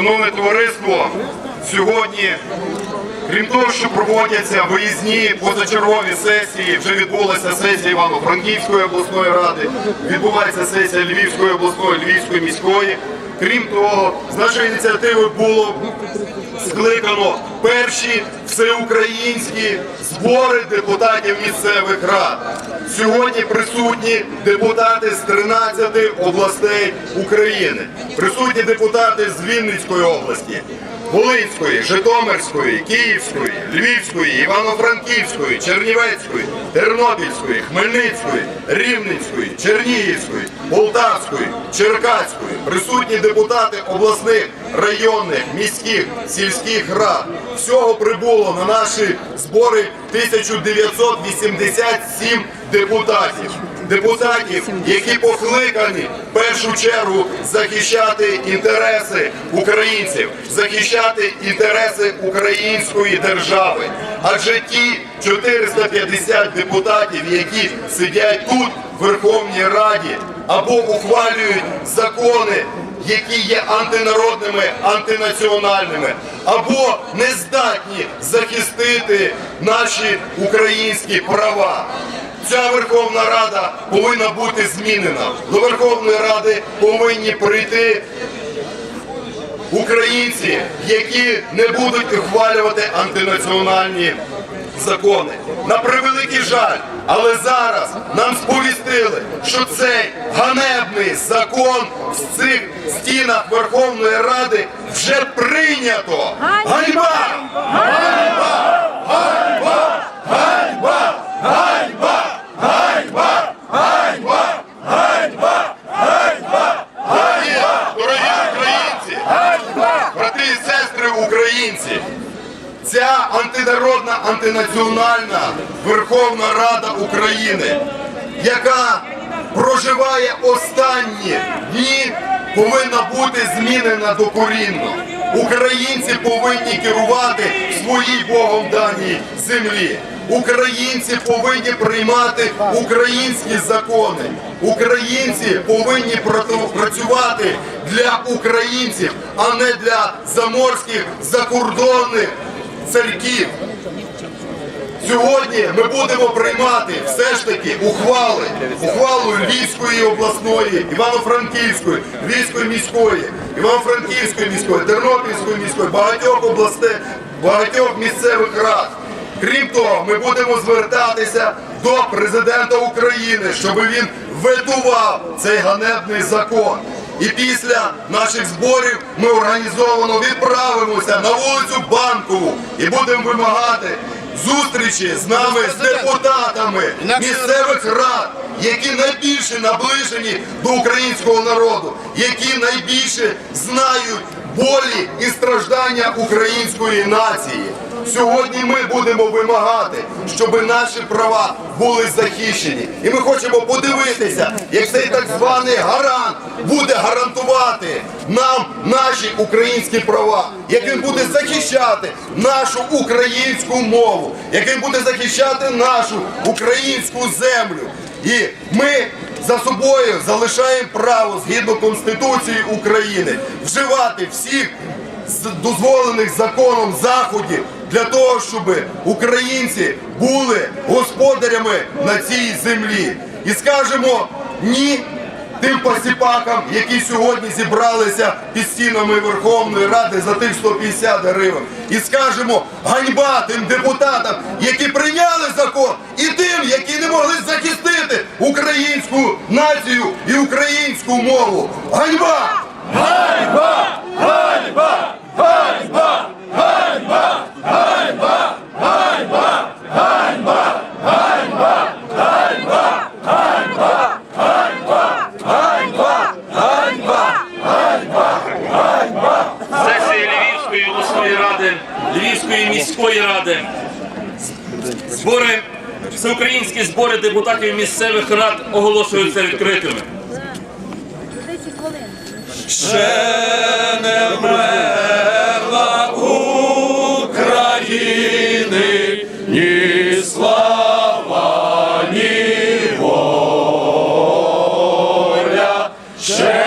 Шановне товариство, сьогодні, крім того, що проводяться виїзні позачергові сесії, вже відбулася сесія Івано-Франківської обласної ради, відбувається сесія Львівської обласної, Львівської міської. Крім того, з нашої ініціативи було скликано перші всеукраїнські збори депутатів місцевих рад. Сьогодні присутні депутати з 13 областей України, присутні депутати з Вінницької області, Волинської, Житомирської, Київської, Львівської, Івано-Франківської, Чернівецької, Тернопільської, Хмельницької, Рівненської, Чернігівської, Полтавської, Черкаської, присутні депутати обласних, районних, міських, сільських рад. Всього прибуло на наші збори 1987 депутатів. Депутатів, які покликані в першу чергу захищати інтереси українців, захищати інтереси української держави. Адже ті 450 депутатів, які сидять тут в Верховній Раді, або ухвалюють закони, які є антинародними, антинаціональними, або не здатні захистити наші українські права. Ця Верховна Рада повинна бути змінена. До Верховної Ради повинні прийти українці, які не будуть ухвалювати антинаціональні закони. На превеликий жаль, але зараз нам сповістили, що цей ганебний закон в цих стінах Верховної Ради вже прийнято. Ганьба! Дорогі, дорогі українці, брати і сестри українці, ця антинародна, антинаціональна Верховна Рада України, яка проживає останні дні, повинна бути змінена докорінно. Українці повинні керувати своїй Богом даній землі. Українці повинні приймати українські закони. Українці повинні працювати для українців, а не для заморських закордонних царьків. Сьогодні ми будемо приймати все ж таки ухвали, ухвалу Львівської обласної, Івано-Франківської, Львівської міської, Івано-Франківської міської, Тернопільської міської, багатьох областей, багатьох місцевих рад. Крім того, ми будемо звертатися до президента України, щоб він ветував цей ганебний закон. І після наших зборів ми організовано відправимося на вулицю Банкову і будемо вимагати зустрічі з нами, з депутатами місцевих рад, які найбільше наближені до українського народу, які найбільше знають болі і страждання української нації. Сьогодні ми будемо вимагати, щоб наші права були захищені. І ми хочемо подивитися, як цей так званий гарант буде гарантувати нам наші українські права, як він буде захищати нашу українську мову, як він буде захищати нашу українську землю. І ми за собою залишаємо право згідно Конституції України вживати всіх дозволених законом заходів для того, щоб українці були господарями на цій землі. І скажемо ні тим посіпакам, які сьогодні зібралися під стінами Верховної Ради за тих 150 гривень. І скажемо ганьба тим депутатам, які прийняли закон, і тим, які не могли захистити українську націю і українську мову. Ганьба! Сесія ради, Львівської міської ради, збори, всеукраїнські збори депутатів місцевих рад оголошуються відкритими. 10 хвилин. України, ні слава, ні воля, ще